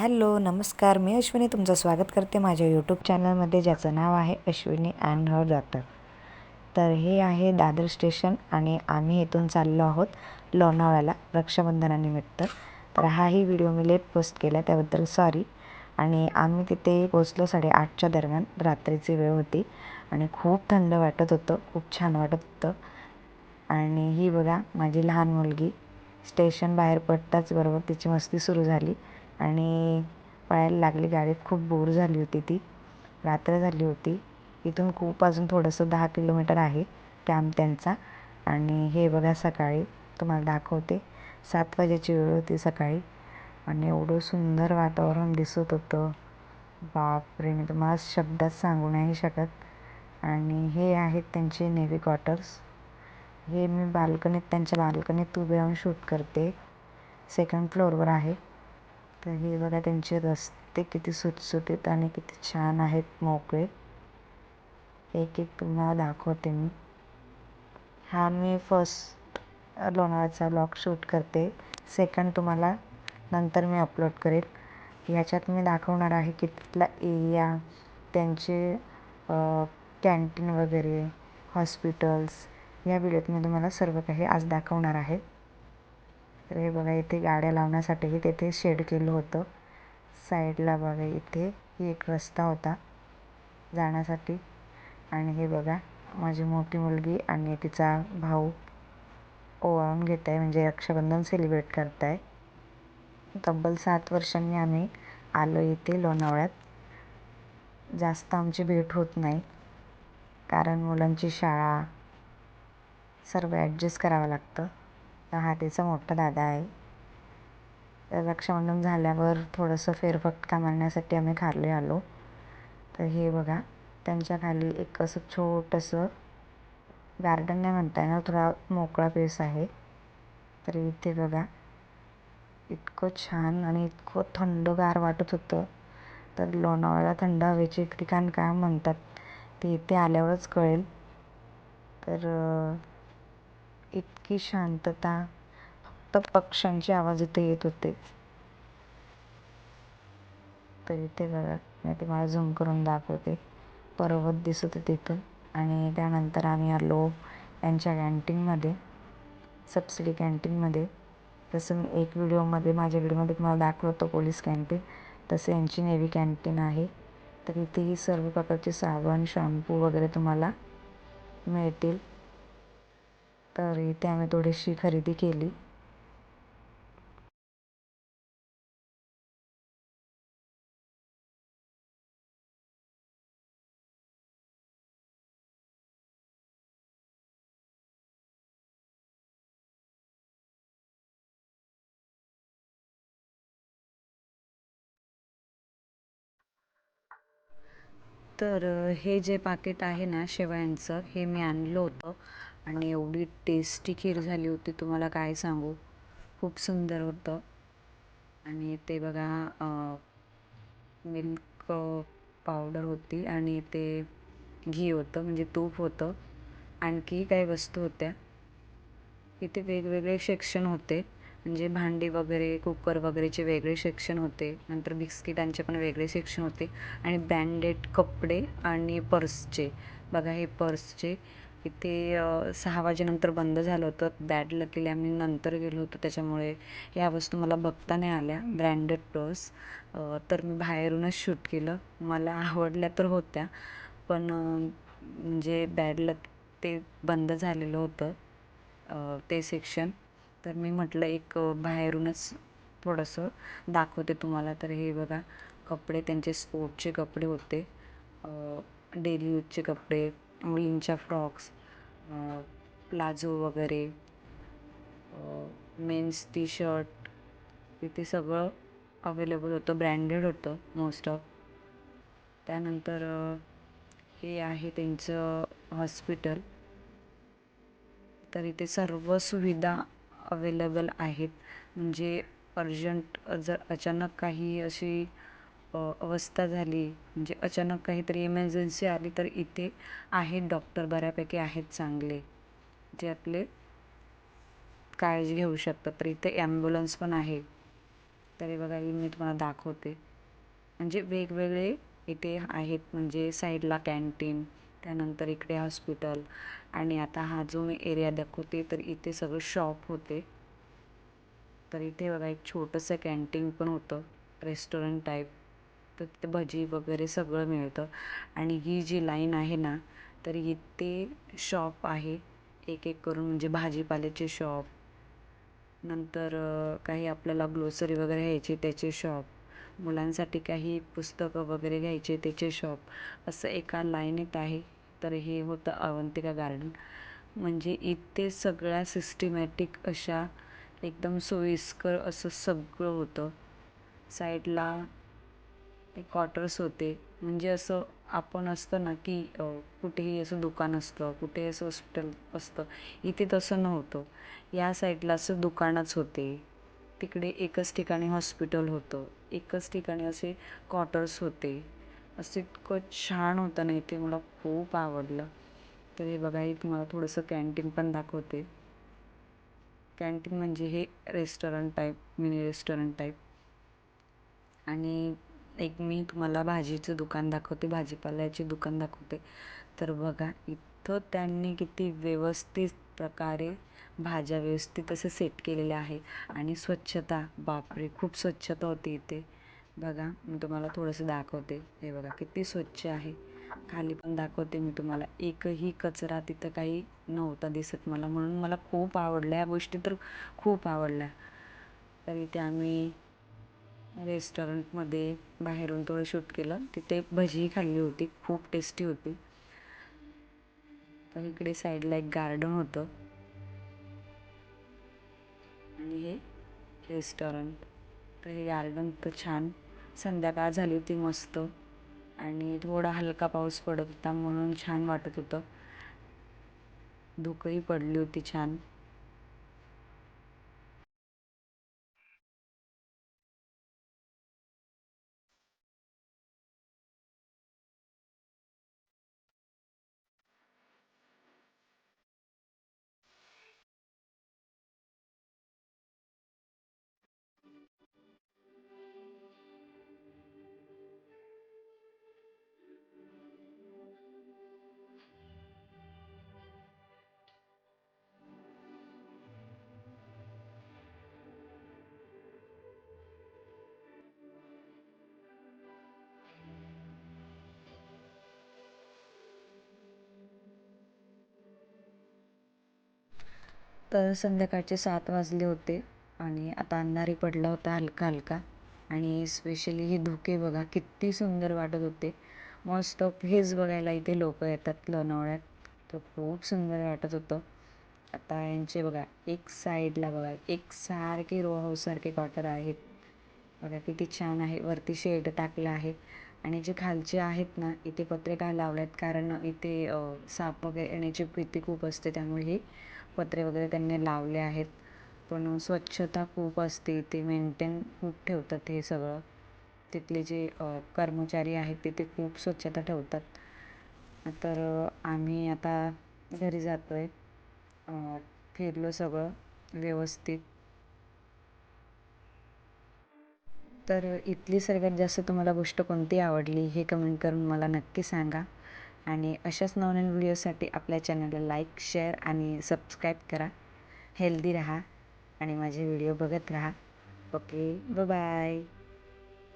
Hello नमस्कार. मी अश्विनी तुमचं स्वागत करते माझ्या यूट्यूब चॅनलमध्ये ज्याचं नाव आहे अश्विनी अँड हर डॉटर तर हे आहे दादर स्टेशन आणि आम्ही इथून चाललो आहोत लोणावळ्याला रक्षाबंधनानिमित्त. तर हाही व्हिडिओ मी लेट पोस्ट केला त्याबद्दल सॉरी आणि आम्ही तिथे पोचलो साडेआठच्या दरम्यान रात्रीची वेळ होती आणि खूप थंड वाटत होतं खूप छान वाटत होतं. आणि ही बघा माझी लहान मुलगी स्टेशन बाहेर पडताच बरोबर तिची मस्ती सुरू झाली. आणि पळायला लागली गाडीत खूप बोर झाली होती ती. रात्र झाली होती. इथून खूप अजून थोडंसं दहा किलोमीटर आहे कॅम्प त्यांचा. आणि हे बघा सकाळी तुम्हाला दाखवते. सात वाजेची वेळ होती सकाळी. आणि एवढं सुंदर वातावरण दिसत होतं. बापरे मी तुम्हाला शब्दात सांगू नाही शकत. आणि हे आहेत त्यांचे नेव्ही क्वार्टर्स हे मी बाल्कनीत त्यांच्या बाल्कनीत उभे राहून शूट करते. सेकंड फ्लोअरवर आहे. तर हे बघा त्यांचे रस्ते किती सुटसुटीत आणि किती छान आहेत मोकळे. एक एक तुम्हाला दाखवते मी. हा मी फर्स्ट लोणावळ्याचा ब्लॉग शूट करते. सेकंड तुम्हाला नंतर मी अपलोड करेल. याच्यात मी दाखवणार आहे की तिथला एरिया त्यांचे कॅन्टीन वगैरे हॉस्पिटल्स या व्हिडिओत मी तुम्हाला सर्व काही आज दाखवणार आहे. तर हे बघा इथे गाड्या लावण्यासाठीही तेथे शेड केलं होतं. साईडला बघा इथे ही एक रस्ता होता जाण्यासाठी. आणि हे बघा माझी मोठी मुलगी आणि तिचा भाऊ ओवाळून घेत आहे म्हणजे रक्षाबंधन सेलिब्रेट करत आहे तब्बल सात वर्षांनी आम्ही आलो इथे लोणावळ्यात. जास्त आमची भेट होत नाही कारण मुलांची शाळा सर्व ॲडजस्ट करावं लागतं. तर हा तिचा मोठा दादा आहे. तर रक्षाबंधन झाल्यावर थोडंसं फेरफटका मारण्यासाठी आम्ही खाली आलो. तर हे बघा त्यांच्या खाली एक असं छोटंसं गार्डन नाही म्हणता येणार थोडा मोकळा पेस आहे. तर इथे बघा इतकं छान आणि इतकं थंडगार वाटत होतं. तर लोणावळ्याला थंड हवेचे ठिकाण काय म्हणतात ते इथे आल्यावरच कळेल. तर इतकी शांतता. फक्त पक्ष्यांचे आवाज इथे येत होते. तर इथे बघा मी तुम्हाला झूम करून दाखवते. पर्वत दिसत होते तिथून आणि त्यानंतर आम्ही आलो यांच्या कॅन्टीनमध्ये सबसिडी कॅन्टीनमध्ये जसं मी एक व्हिडिओमध्ये माझ्या व्हिडिओमध्ये तुम्हाला दाखवतो पोलीस कॅन्टीन तसं यांची नेव्ही कॅन्टीन आहे. तर इथेही सर्व प्रकारचे साबण शॅम्पू वगैरे तुम्हाला मिळतील. तरी इथे आम्ही थोडीशी खरेदी केली. तर हे जे पाकिट आहे ना शेवयांचं हे मी आणलं होतं आणि एवढी टेस्टी खीर झाली होती तुम्हाला काय सांगू? खूप सुंदर होतं. आणि ते बघा मिल्क पावडर होती आणि ते घी होतं म्हणजे तूप होतं. आणखी काही वस्तू होत्या. इथे वेगवेगळे सेक्शन होते. म्हणजे भांडी वगैरे कुकर वगैरेचे वेगळे सेक्शन होते. नंतर बिस्किटांचे पण वेगळे सेक्शन होते. आणि ब्रँडेड कपडे आणि पर्सचे. बघा हे पर्सचे. इथे सहा वाजेनंतर बंद झालं होतं. बॅड लकीली आम्ही नंतर गेलो होतो. त्याच्यामुळे या वस्तू मला बघता नाही आल्या. Branded purse. तर मी बाहेरूनच शूट केलं. मला आवडल्या तर होत्या. पण म्हणजे बॅड लक ते बंद झालेलं होतं. ते सेक्शन. तर मी म्हटलं एक बाहेरूनच थोडंसं दाखवते तुम्हाला. तर हे बघा कपडे त्यांचे स्पोर्टचे कपडे होते. डेली यूजचे कपडे मुलींच्या फ्रॉक्स प्लाझो वगैरे मेन्स टी शर्ट तिथे सगळं अवेलेबल होतं ब्रँडेड होतं मोस्ट ऑफ. त्यानंतर हे आहे त्यांचं हॉस्पिटल. तर इथे सर्व सुविधा अवेलेबल आहेत. म्हणजे अर्जंट जर अचानक काही अशी अवस्था झाली म्हणजे अचानक काहीतरी इमर्जन्सी आली तर इथे आहेत डॉक्टर बऱ्यापैकी आहेत चांगले. जे आपले काळजी घेऊ शकतात. तर इथे ॲम्ब्युलन्स पण आहे. तरी बघा ही मी तुम्हाला दाखवते. म्हणजे वेगवेगळे इथे आहेत. म्हणजे साईडला कॅन्टीन त्यानंतर इकडे हॉस्पिटल आणि आता हा जो मी एरिया दाखवते तर इथे सगळं शॉप होते. तर इथे बघा एक छोटंसं कॅन्टीन पण होतं रेस्टॉरंट टाईप तर तिथे भजी वगैरे सगळं मिळतं. आणि ही जी लाईन आहे ना तर इथे शॉप आहे. एक एक करून म्हणजे भाजीपाल्याचे शॉप. नंतर काही आपल्याला ग्लोसरी वगैरे घ्यायची त्याचे शॉप. मुलांसाठी काही पुस्तकं वगैरे घ्यायचे त्याचे शॉप असं एका लाईनीत आहे तर हे होतं अवंतिका गार्डन म्हणजे इथे सगळ्या सिस्टिमॅटिक अशा एकदम सोयीस्कर असं सगळं होतं. साईडला ते क्वार्टर्स होते. म्हणजे असं आपण असतं ना की कुठेही असं दुकान असतं कुठे असं हॉस्पिटल असतं इथे तसं नव्हतं. या साईडला असं दुकानच होते. तिकडे एकच ठिकाणी हॉस्पिटल होतं. एकच ठिकाणी असे क्वार्टर्स होते. असं इतकं छान होतं ना इथे. मला खूप आवडलं. तर हे बघा हे तुम्हाला थोडंसं कॅन्टीन पण दाखवते. कॅन्टीन म्हणजे हे restaurant type mini restaurant type. आणि एक मी तुम्हाला भाजीचं दुकान दाखवते भाजीपाल्याचे दुकान दाखवते. तर बघा इथं त्यांनी किती व्यवस्थित प्रकारे भाज्या व्यवस्थित असं सेट केलेल्या आहे. आणि स्वच्छता बापरे खूप स्वच्छता होती इथे. बघा मी तुम्हाला थोडंसं दाखवते. हे बघा किती स्वच्छ आहे. खाली पण दाखवते मी तुम्हाला. एकही कचरा तिथं काही नव्हता दिसत मला. म्हणून मला खूप आवडल्या. या गोष्टी तर खूप आवडल्या. तर इथे आम्ही रेस्टॉरंटमध्ये बाहेरून थोडं शूट केलं. तिथे भजी खाल्ली होती. खूप टेस्टी होती. तर इकडे साईडला एक गार्डन होतं. आणि हे रेस्टॉरंट. तर हे गार्डन तर छान. संध्याकाळ झाली होती मस्त. आणि थोडा हलका पाऊस पडत होता म्हणून छान वाटत होतं. धुकंही पडली होती छान. तर संध्याकाळचे सात वाजले होते आणि आता अंधारी पडला होता हलका हलका. आणि स्पेशली हे धुके बघा किती सुंदर वाटत होते. मस्त हेच बघायला इथे लोक येतात लोणावळ्यात. तर खूप सुंदर वाटत होतं. आता यांचे बघा एक साईडला बघा एक सारखे रो हाऊससारखे क्वार्टर आहेत. बघा किती छान आहे वरती शेड टाकलं आहे. आणि जे खालचे आहेत ना इथे पत्रिका लावल्यात कारण इथे साप वगैरे येण्याची भीती खूप असते त्यामुळे हे पत्रे वगैरे त्यांनी लावले आहेत. पण स्वच्छता खूप असते. ते मेंटेन खूप ठेवतात हे सगळं. तिथले जे कर्मचारी आहेत तिथे खूप स्वच्छता ठेवतात. तर आम्ही आता घरी जातो आहे फिरलो सगळं व्यवस्थित. तर इथली सर्वात जास्त तुम्हाला गोष्ट कोणती आवडली हे कमेंट करून मला नक्की सांगा. आणि अशाच नवनवीन व्हिडिओसाठी आपल्या चॅनलला लाईक शेअर आणि सबस्क्राईब करा. हेल्दी राहा आणि माझे व्हिडिओ बघत राहा. Okay bye